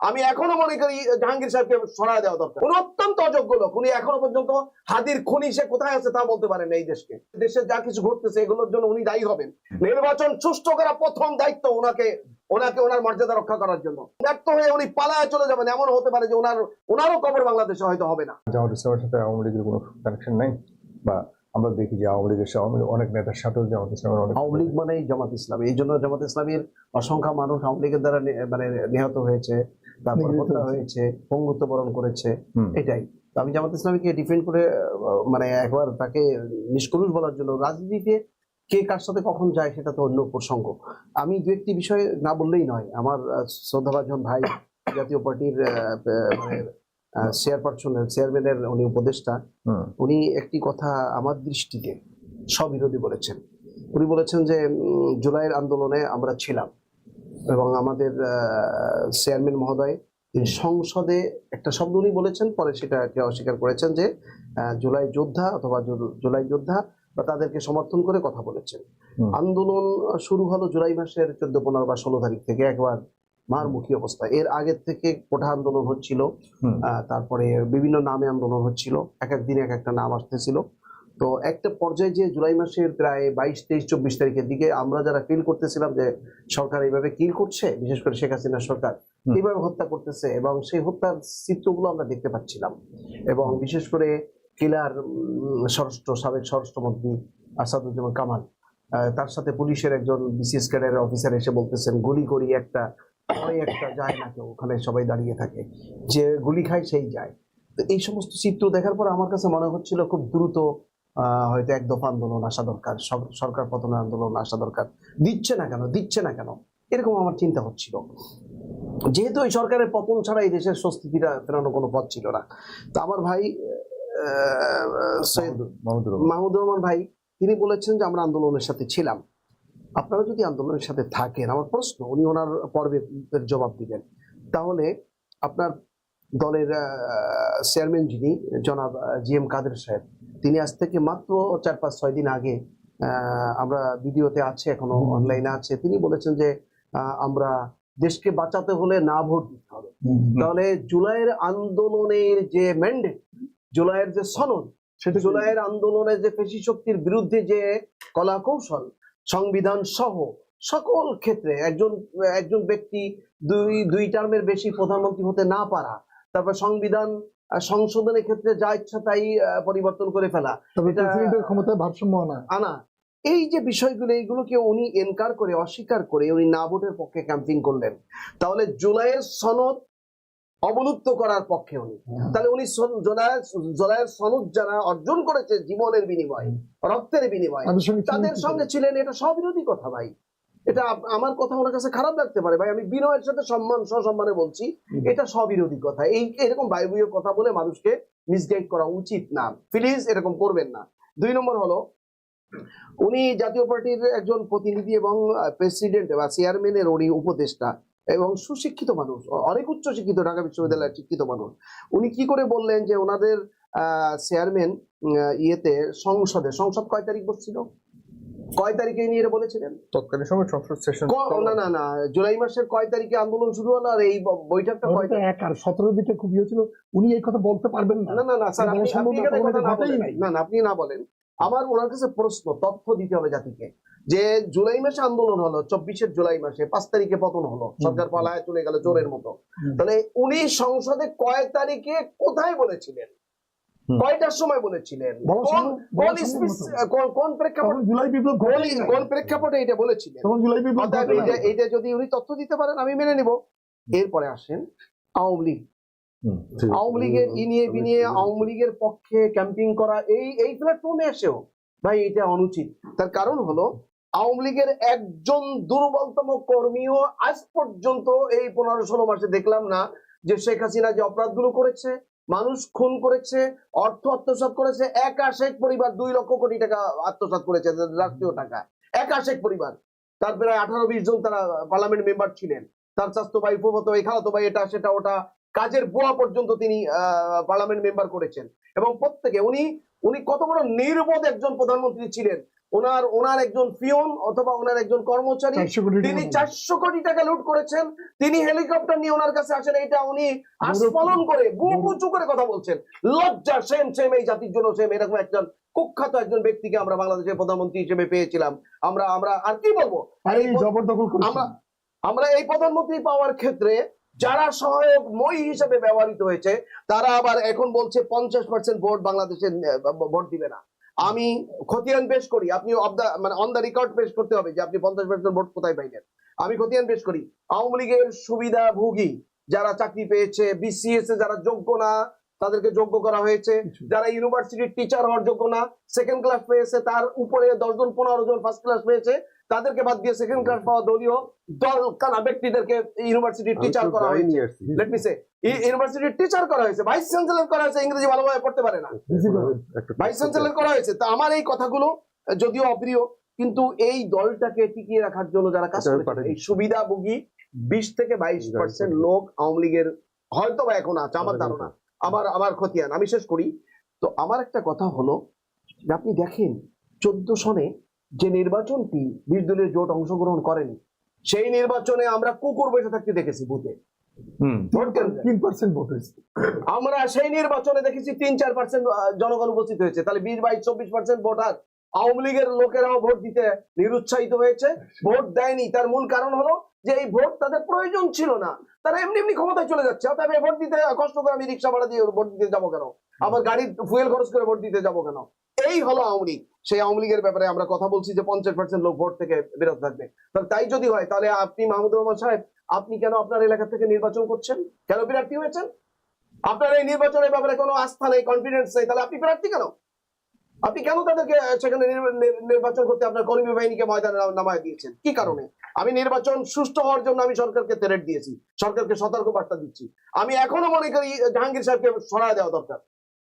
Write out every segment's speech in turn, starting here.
আমি এখনও মনে করি জাহাঙ্গীর সাহেবকে সরায় দেওয়া দরকার। উনি অত্যন্ত অযোগ্য লোক। উনি এখনও পর্যন্ত হাদির খনি সে কোথায় আছে তা বলতে পারেন এই দেশকে। দেশে যা কিছু ঘটতেছে এগুলোর জন্য উনি দায়ী হবেন। নির্বাচন সুষ্ঠু করা প্রথম দায়িত্ব ওনাকে ওনাকে ওনার মর্যাদা রক্ষা করার জন্য। ব্যর্থ হয়ে উনি পালায় চলে যাবেন। এমন হতে পারে যে ওনার ওনারও কবর বাংলাদেশে হয়তো হবে না। জামাত ইসলামের সাথে আওয়ামী লীগের কোনো কানেকশন নাই? বা আমরা দেখি যে আওয়ামী লীগের আওয়ামী অনেক নেতার সাথেও জামাত ইসলামের অনেক আওয়ামী লীগ মানেই জামাত ইসলাম। এই জন্য জামাত ইসলামের অসংখ্য মানুষ আওয়ামী লীগের দ্বারা মানে নিহত হয়েছে। তারপর হত্যা হয়েছে। পঙ্গুত্ব বরণ করেছে এটাই। তো আমি জামাত ইসলামীকে ডিফেন্ড করে মানে একবার তাকে নিষ্কলুষ বলার জন্য রাজনীতিতে কে কার সাথে কখন যায় সেটা তো অন্য প্রসঙ্গ। আমি দু একটি বিষয় না বললেই নয় আমার শ্রদ্ধাভাজন ভাই জাতীয় পার্টির মানে চেয়ারপারসনের চেয়ারম্যানের উনি উপদেষ্টা উনি একটি কথা আমার দৃষ্টিতে স্ববিরোধী বলেছেন। উনি বলেছেন যে জুলাইয়ের আন্দোলনে আমরা ছিলাম। এবং আমাদের চেয়ারম্যান মহোদয় সংসদে একটা শব্দ উনি বলেছেন পরে সেটাকে অস্বীকার করেছেন যে জুলাই যোদ্ধা অথবা জুলাই যোদ্ধা বা তাদেরকে সমর্থন করে কথা বলেছেন। আন্দোলন শুরু হলো জুলাই মাসের চোদ্দ পনেরো বা ষোলো তারিখ থেকে একবার মারমুখী অবস্থা। এর আগের থেকে কোঠা আন্দোলন হচ্ছিল আহ, তারপরে বিভিন্ন নামে আন্দোলন হচ্ছিল এক এক দিনে এক একটা নাম আসতেছিল। তো একটা পর্যায়ে যে জুলাই মাসের প্রায় বাইশ তেইশ চব্বিশ তারিখের দিকে আমরা যারা ফিল করতেছিলাম যে সরকার এইভাবে কিল করছে বিশেষ করে শেখ হাসিনা সরকার এইভাবে হত্যা করতেছে এবং সেই হত্যার চিত্রগুলো আমরা দেখতে পাচ্ছিলাম। এবং বিশেষ করে কিলার স্বরাষ্ট্র সাবেক স্বরাষ্ট্রমন্ত্রী আসাদুজ্জামান কামাল তার সাথে পুলিশের একজন বিসিএস ক্যাডারের অফিসার এসে বলতেছেন গুলি করি একটা একটা যায় না কেউ ওখানে সবাই দাঁড়িয়ে থাকে। যে গুলি খায় সেই যায়। তো এই সমস্ত চিত্র দেখার পর আমার কাছে মনে হচ্ছিল খুব দ্রুত হয়তো এক দফা আন্দোলন আসা দরকার সর- সরকার পতনের আন্দোলন আসা দরকার। দিচ্ছে না কেন? দিচ্ছে না কেন? এরকম আমার চিন্তা হচ্ছিল। যেহেতু এই সরকারের পতন ছাড়া এই দেশের স্বস্তিটা ফেরানোর কোনো পথ ছিল না। তো আমার ভাই সৈয়দ মাহমুদুর রহমান। ভাই তিনি বলেছেন যে আমরা আন্দোলনের সাথে ছিলাম। আপনারা যদি আন্দোলনের সাথে থাকেন আমার প্রশ্ন উনি ওনার পর্বের জবাব দিবেন তাহলে আপনার দলের চেয়ারম্যান যিনি জনাব জি এম কাদের সাহেব তিনি আজ থেকে মাত্র চার পাঁচ ছয় দিন আগে আমরা ভিডিওতে আছে এখনও অনলাইনে আছে। তিনি বলেছেন যে আমরা দেশকে বাঁচাতে হলে না ভোট দিতে হবে। তাহলে জুলাইয়ের আন্দোলনের যে ম্যান্ডেট জুলাইয়ের যে সনদ সেটা জুলাইয়ের আন্দোলনে যে পেশি শক্তির বিরুদ্ধে যে কলা কৌশল সংবিধান সহ সকল ক্ষেত্রে একজন একজন ব্যক্তি দুই দুই টার্মের বেশি প্রধানমন্ত্রী হতে না পারা তারপর সংবিধান সংশোধনের ক্ষেত্রে যা ইচ্ছা তাই পরিবর্তন করে ফেলা। ক্ষমতায় ভারসাম্য আনা আনা এই যে বিষয়গুলো এইগুলোকে উনি এনকার করে অস্বীকার করে উনি না ভোটের পক্ষে ক্যাম্পিং করলেন। তাহলে জুলাইয়ের সনদ অবলুপ্ত করার পক্ষে উনি। তাহলে উনি জুলাইয়ের সনদ যারা অর্জন করেছে জীবনের বিনিময়ে রক্তের বিনিময়ে তাদের সঙ্গে ছিলেন সঙ্গে ছিলেন এটা সবিরোধী কথা ভাই। এটা আমার কথা ওনার কাছে খারাপ লাগতে পারে। ভাই আমি বিনয়ের সাথে সম্মান সসম্মানে বলছি। এটা সবিরোধী কথা। এই এরকম বায়বীয় কথা বলে মানুষকে মিসগাইড করা উচিত না। প্লিজ এরকম করবেন না। দুই নম্বর হলো উনি জাতীয় পার্টির একজন প্রতিনিধি এবং প্রেসিডেন্ট বা চেয়ারম্যানের উনি উপদেষ্টা এবং সুশিক্ষিত মানুষ। অনেক উচ্চ শিক্ষিত ঢাকা বিশ্ববিদ্যালয়ের শিক্ষিত মানুষ। উনি কি করে বললেন যে ওনাদের চেয়ারম্যান ইয়েতে সংসদে সংসদ কয় তারিখ বসছিল? কয় তারিখে নিয়ে বলেছিলেন? তৎকালীন সময় সংসদ সেশন না না না জুলাই মাসের কয় তারিখে আন্দোলন শুরু হলো আর এই বৈঠকটা কয় ওটা এক আর সতেরো দিকে খুব ইয়ে ছিল উনি এই কথা বলতে পারবেন না। না না স্যার আপনি না, না আপনি না বলেন। আমার ওনার কাছে প্রশ্ন তথ্য দিতে হবে জাতিকে। যে জুলাই মাসে আন্দোলন হলো চব্বিশের জুলাই মাসে পাঁচ তারিখে পতন হলো সরকার পালায় চলে গেল জোরের মতো। তাহলে উনি সংসদে কয় তারিখে কোথায় বলেছিলেন। কয়টার সময় বলেছিলেন? কোন প্রেক্ষাপট জুলাই বিপ্লব কোন প্রেক্ষাপটে এটা বলেছিলেন? তখন জুলাই বিপ্লব এইটা যদি উনি তথ্য দিতে পারেন আমি মেনে নিব। এরপরে আসেন আওয়ামী লীগ। আওয়ামী লীগের ই নিয়ে আওয়ামী লীগের পক্ষে ক্যাম্পিং করা এই এই প্ল্যাটফর্মে এসেও ভাই এটা অনুচিত। তার কারণ হলো আওয়ামী লীগের একজন দুর্বলতম কর্মীও আজ পর্যন্ত এই পনেরো ষোলো মাসে দেখলাম না যে শেখ হাসিনা যে অপরাধগুলো করেছে মানুষ খুন করেছে, অর্থ আত্মসাত করেছে একা শেখ পরিবার দুই লক্ষ কোটি টাকা আত্মসাত করেছে রাষ্ট্রীয় টাকা একা শেখ পরিবার। তার প্রায় আঠারো, বিশ জন তারা পার্লামেন্ট মেম্বার ছিলেন। তার স্বাস্থ্য ভাই উপভোগ ভাই ভাই, এটা, সেটা, ওটা কাজের বুয়া পর্যন্ত তিনি পার্লামেন্ট মেম্বার করেছেন। এবং প্রত্যেকে উনি উনি কত বড় নির্বোধ একজন প্রধানমন্ত্রী ছিলেন। ওনার ওনার একজন পিয়ন অথবা ওনার একজন কর্মচারী তিনি চারশো কোটি টাকা লুট করেছেন। তিনি হেলিকপ্টার নিয়ে ওনার কাছে আসেন এটা উনি আস্ফলন করে বুক উঁচু করে কথা বলছেন। লজ্জা সেম সেম এই জাতির জন্য সেম এরকম একজন কুখ্যাত একজন ব্যক্তিকে আমরা বাংলাদেশের প্রধানমন্ত্রী হিসেবে পেয়েছিলাম। আমরা আমরা আর কি বলব? আমরা আমরা এই প্রধানমন্ত্রী পাওয়ার ক্ষেত্রে যারা সহায়ক মই হিসেবে ব্যবহৃত হয়েছে, তারা আবার এখন বলছে পঞ্চাশ পার্সেন্ট ভোট বাংলাদেশের ভোট দিবে না। আমি খতিয়ান পেশ করি, আপনি মানে অন দা রেকর্ড পেশ করতে হবে যে আপনি পঞ্চাশ পার্সেন্ট ভোট কোথায় পাইলেন। আমি খতিয়ান পেশ করি। আওয়ামী লীগের সুবিধাভোগী যারা চাকরি পেয়েছে বিসিএস এ যারা যোগ্য না, তাদেরকে যোগ্য করা হয়েছে। যারা ইউনিভার্সিটির টিচার হওয়ার যোগ্য না সেকেন্ড ক্লাস পেয়েছে, তার উপরে দশজন, পনেরো জন ফার্স্ট ক্লাস পেয়েছে। তাদেরকে বাদ দিয়ে সেকেন্ড ক্লাস পাওয়া দলীয় দল কানা ব্যক্তিদেরকে ইউনিভার্সিটির টিচার করা হয়েছে। লেট মি সে ইউনিভার্সিটির টিচার করা হয়েছে। ভাইস চ্যান্সেলর করা হয়েছে ইংরেজি ভালোভাবে পড়তে পারে না। ভাইস চ্যান্সেলর করা হয়েছে। তা আমার এই কথাগুলো যদিও অপ্রিয় কিন্তু এই দলটাকে টিকিয়ে রাখার জন্য যারা কাজ করে। এই সুবিধাভোগী বিশ থেকে বাইশ পার্সেন্ট লোক আওয়ামী লীগের হয়তো বা এখন আছে আমার ধারণা। আমার আমার খতিয়ান আমি শেষ করি। তো আমার একটা কথা হলো যে আপনি দেখেন চোদ্দ সনে যে নির্বাচনটি বিশ দলীয় জোট অংশগ্রহণ করেনি সেই নির্বাচনে আমরা কুকুর বসে থাকতে দেখেছি বুথে আমরা সেই নির্বাচনে দেখেছি তিন চার পার্সেন্ট জনগণ উপস্থিত হয়েছে। তাহলে বিশ বাইশ চব্বিশ পার্সেন্ট ভোটার আওয়ামী লীগের লোকেরাও ভোট দিতে নিরুৎসাহিত হয়েছে ভোট দেয়নি। তার মূল কারণ হলো যে এই ভোট তাদের প্রয়োজন ছিল না। তারা এমনি এমনি ক্ষমতায় চলে যাচ্ছে অতএব এই ভোট দিতে কষ্ট করে আমি রিক্সা ভাড়া দিয়ে ভোট দিতে যাব কেন? আমার গাড়ির ফুয়েল খরচ করে ভোট দিতে যাব কেন? এই হলো আওয়ামী লীগ। সেই আওয়ামী লীগের ব্যাপারে আমরা কথা বলছি যে পঞ্চাশ পার্সেন্ট লোক ভোট থেকে বিরত থাকবে। তাই যদি হয়, তাহলে আপনি মাহমুদ রহমান সাহেব, আপনি কেন আপনার এলাকা থেকে নির্বাচন করছেন? কেন প্রার্থী হয়েছেন? আপনার এই নির্বাচনের ব্যাপারে কোনো আস্থা নেই কনফিডেন্স নেই, তাহলে আপনি প্রার্থী কেন? আপনি কেন তাদেরকে সেখানে নির্বাচন করতে আপনার কর্মী বাহিনীকে ময়দানে নামায় দিয়েছেন? কি কারণে? আমি নির্বাচন সুষ্ঠু হওয়ার জন্য আমি সরকারকে তেরেট দিয়েছি, সরকারকে সতর্ক বার্তা দিচ্ছি। আমি এখনও মনে করি জাহাঙ্গীর সাহেবকে সরায় দেওয়া দরকার।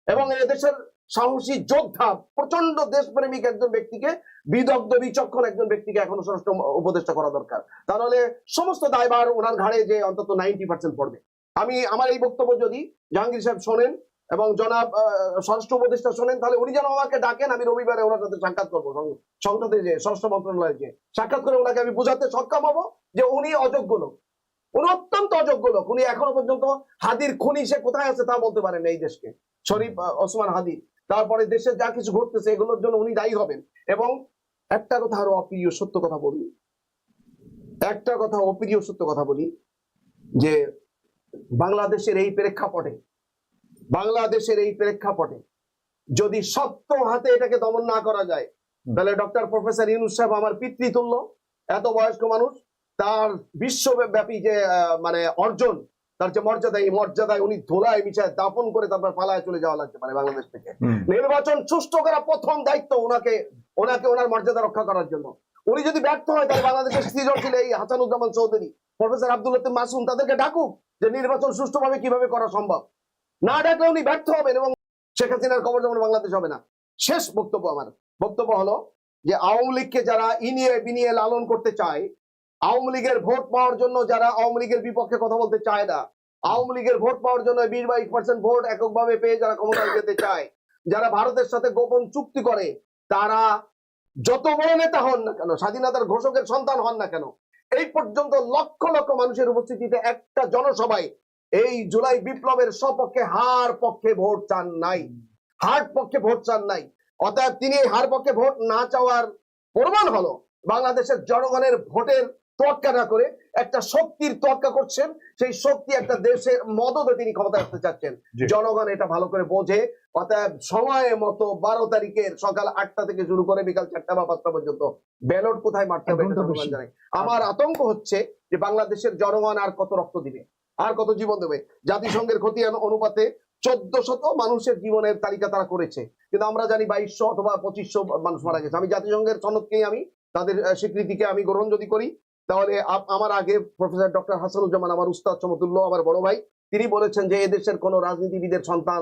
এবং এদেশের সাহসী যোদ্ধা প্রচণ্ড দেশপ্রেমিক একজন ব্যক্তিকে, বিদগ্ধ, বিচক্ষণ একজন ব্যক্তিকে এখনও স্বরাষ্ট্র উপদেষ্টা করা দরকার। তাহলে সমস্ত দায়ভার ওনার ঘাড়ে যে অন্তত নাইনটি পার্সেন্ট পড়বে। আমি আমার এই বক্তব্য যদি জাহাঙ্গীর সাহেব শোনেন এবং জনাব স্বরাষ্ট্র উপদেষ্টা শোনেন, তাহলে উনি যেন আমাকে ডাকেন, আমি রবিবারে ওনার সাথে সাক্ষাৎ করব। সংসদে যে, স্বরাষ্ট্র মন্ত্রণালয়ে যে, সাক্ষাৎ করে ওনাকে আমি বোঝাতে সক্ষম হব যে উনি অযোগ্য লোক। উনি অত্যন্ত অযোগ্য লোক। উনি এখনও পর্যন্ত হাদির খুনি সে কোথায় আছে তা বলতে পারেন এই দেশকে। শরীফ ওসমান হাদি। তারপরে দেশে যা কিছু ঘটতেছে এগুলোর জন্য উনি দায়ী হবেন। এবং একটা কথা আরও অপ্রিয় সত্য কথা বলি। একটা কথা অপ্রিয় সত্য কথা বলি যে বাংলাদেশের এই প্রেক্ষাপটে, বাংলাদেশের এই প্রেক্ষাপটে যদি সত্য হাতে এটাকে দমন না করা যায়, তাহলে ডক্টর প্রফেসর ইউনুস সাহেব আমার পিতৃতুল্য, এত বয়স্ক মানুষ তার বিশ্বব্যাপী যে মানে অর্জন তার যে মর্যাদা এই মর্যাদায় উনি ধোলায় মিশায় দাপন করে তারপর পালায় চলে যাওয়া লাগতে পারে বাংলাদেশ থেকে। নির্বাচন সুষ্ঠু করা প্রথম দায়িত্ব ওনাকে ওনাকে ওনার মর্যাদা রক্ষা করার জন্য। উনি যদি ব্যর্থ হয় তাহলে বাংলাদেশের সৃজনশীল এই হাসানুজ্জামান চৌধুরী প্রফেসর আব্দুল মাসুম তাদেরকে ডাকুক যে নির্বাচন সুষ্ঠুভাবে কীভাবে করা সম্ভব। না ডাকলে উনি ব্যর্থ হবেন এবং শেখ হাসিনার খবর যেমন বাংলাদেশ হবে না। শেষ বক্তব্য আমার। বক্তব্য হলো যে আওয়ামী লীগকে যারা ইনিয়ে বিনিয়ে লালন করতে চায় আওয়ামী লীগের ভোট পাওয়ার জন্য যারা আওয়ামী লীগের বিপক্ষে কথা বলতে চায় না, আওয়ামী লীগের ভোট পাওয়ার জন্য বিশ বাইশ পার্সেন্ট ভোট এককভাবে পেয়ে যারা ক্ষমতায় যেতে চায়, যারা ভারতের সাথে গোপন চুক্তি করে, তারা যত বড় নেতা হন না কেন, স্বাধীনতার ঘোষকের সন্তান হন না কেন, এই পর্যন্ত লক্ষ লক্ষ মানুষের উপস্থিতিতে একটা জনসভায় এই জুলাই বিপ্লবের সপক্ষে হার পক্ষে ভোট চান নাই, হার পক্ষে ভোট চান নাই, অতএব তিনি হার পক্ষে ভোট না চাওয়ার প্রমাণ হলো বাংলাদেশের জনগণের ভোটের তোয়াক্কা না করে একটা শক্তির তোয়াক্কা করছেন সেই শক্তি একটা দেশের মদতে তিনি ক্ষমতা আসতে চাচ্ছেন। জনগণ এটা ভালো করে বোঝে। অতএব সময় মতো বারো তারিখের সকাল আটটা থেকে শুরু করে বিকাল চারটা বা পাঁচটা পর্যন্ত ব্যালট কোথায় মারতে হবে আমার আতঙ্ক হচ্ছে যে বাংলাদেশের জনগণ আর কত রক্ত দিবে আর কত জীবন দেবে। জাতিসংঘের ক্ষতি অনুপাতে চোদ্দ শত মানুষের জীবনের তালিকা তারা করেছে। কিন্তু আমরা জানি বাইশশো অথবা পঁচিশশো মানুষ মারা গেছে। আমি জাতিসংঘের সনদকেই আমি তাদের স্বীকৃতিকে আমি গ্রহণ যদি করি তাহলে আমার আগে প্রফেসর ডক্টর হাসানুজ্জামান, আমার উস্তাদ সমতুল্য, আমার বড় ভাই, তিনি বলেছেন যে এদেশের কোন রাজনীতিবিদের সন্তান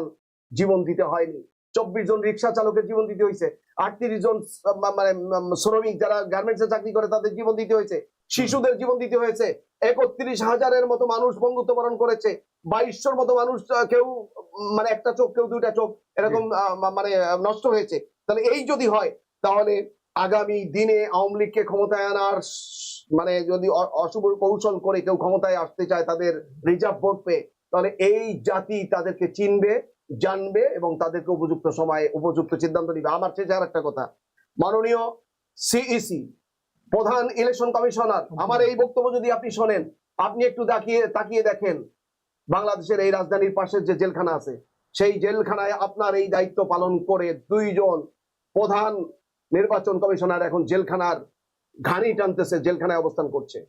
জীবন দিতে হয়নি। চব্বিশ জন রিক্সা চালকের জীবন দিতে হয়েছে। আটত্রিশ জন মানে শ্রমিক যারা গার্মেন্টসে চাকরি করে তাদের জীবন দিতে হয়েছে। শিশুদের জীবন দিতে হয়েছে। একত্রিশ হাজারের মতো মানুষ বঙ্গুত্ব বরণ করেছে। বাইশশোর মতো মানুষ কেউ মানে একটা চোখ, কেউ দুইটা চোখ, এরকম মানে নষ্ট হয়েছে। তাহলে এই যদি হয়, তাহলে আগামী দিনে আওয়ামী লীগকে ক্ষমতায় আনার মানে যদি অশুভ কৌশল করে কেউ ক্ষমতায় আসতে চায় তাদের রিজার্ভ ভোট পেয়ে, তাহলে এই জাতি তাদেরকে চিনবে, জানবে এবং তাদেরকে উপযুক্ত সময়ে উপযুক্ত সিদ্ধান্ত নিবে। আমার শেষে আর একটা কথা, মাননীয় সিইসি প্রধান ইলেকশন কমিশনার আমার এই বক্তব্য যদি আপনি শোনেন, আপনি একটু তাকিয়ে তাকিয়ে দেখেন, বাংলাদেশের এই রাজধানীর পাশে যে জেলখানা আছে, সেই জেলখানায় আপনার এই দায়িত্ব পালন করে দুইজন প্রধান নির্বাচন কমিশনার এখন জেলখানার ঘানি টানতেছে, জেলখানায় অবস্থান করছে।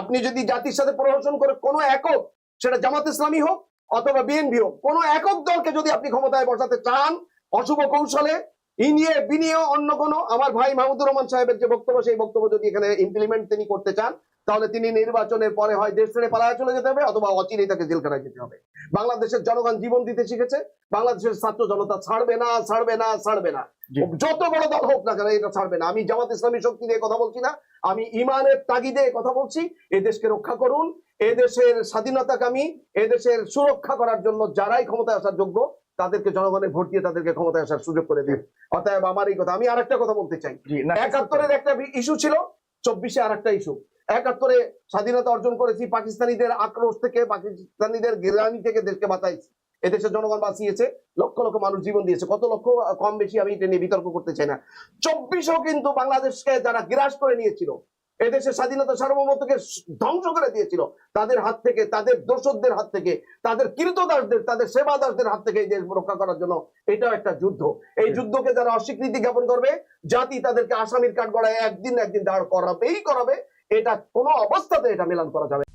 আপনি যদি জাতির সাথে প্রহসন করে কোনো একক, সেটা জামাত ইসলামী হোক অথবা বিএনপি হোক, কোনো একক দলকে যদি আপনি ক্ষমতায় বসাতে চান, অশুভ কৌশলে, ইনিয়ে বিনিয়ে অন্য কোনো, আমার ভাই মাহমুদুর রহমান সাহেবের যে বক্তব্য, সেই বক্তব্য যদি এখানে ইমপ্লিমেন্ট তিনি করতে চান তাহলে তিনি নির্বাচনের পরে হয় দেশ ছেড়ে পালায় চলে যেতে হবে অথবা অচিরেই তাকে জেলখানায় যেতে হবে। বাংলাদেশের জনগণ জীবন দিতে শিখেছে বাংলাদেশের ছাত্র জনতা ছাড়বে না ছাড়বে না ছাড়বে না। যত বড় দল হোক না কেন এটা ছাড়বে না। আমি জামাত ইসলামী শক্তি দিয়ে কথা বলছি না আমি ইমানের তাগিদে কথা বলছি। এই দেশকে রক্ষা করুন এ দেশের স্বাধীনতাকামী এদেশের সুরক্ষা করার জন্য যারাই ক্ষমতায় আসার যোগ্য তাদেরকে জনগণের ভোট দিয়ে তাদেরকে ক্ষমতায় আসার সুযোগ করে দিন। অতএব আমার এই কথা আমি আর একটা কথা বলতে চাই। একাত্তরের একটা ইস্যু ছিল চব্বিশে আর একটা ইস্যু একাত্তরে স্বাধীনতা অর্জন করেছি, পাকিস্তানিদের আক্রোশ থেকে, পাকিস্তানিদের গেরানি থেকে দেশকে বাঁচাইছি। এদেশের জনগণ বাঁচিয়েছে, লক্ষ লক্ষ মানুষ জীবন দিয়েছে। কত লক্ষ, কম বেশি আমি এটা নিয়ে বিতর্ক করতে চাই না। চব্বিশও কিন্তু বাংলাদেশকে যারা গ্রাস করে নিয়েছিল এদেশের স্বাধীনতা সার্বভৌমত্বকে ধ্বংস করে দিয়েছিল। তাদের হাত থেকে, তাদের দোষকদের হাত থেকে, তাদের কীর্তদাসদের তাদের সেবাদাসদের হাত থেকে এই দেশ রক্ষা করার জন্য এটাও একটা যুদ্ধ। এই যুদ্ধকে যারা অস্বীকৃতি জ্ঞাপন করবে, জাতি তাদেরকে আসামির কাঠ গড়ায় একদিন একদিন দাঁড় করাবেই করাবে। এটা কোনো অবস্থাতে এটা মেলান করা যাবে।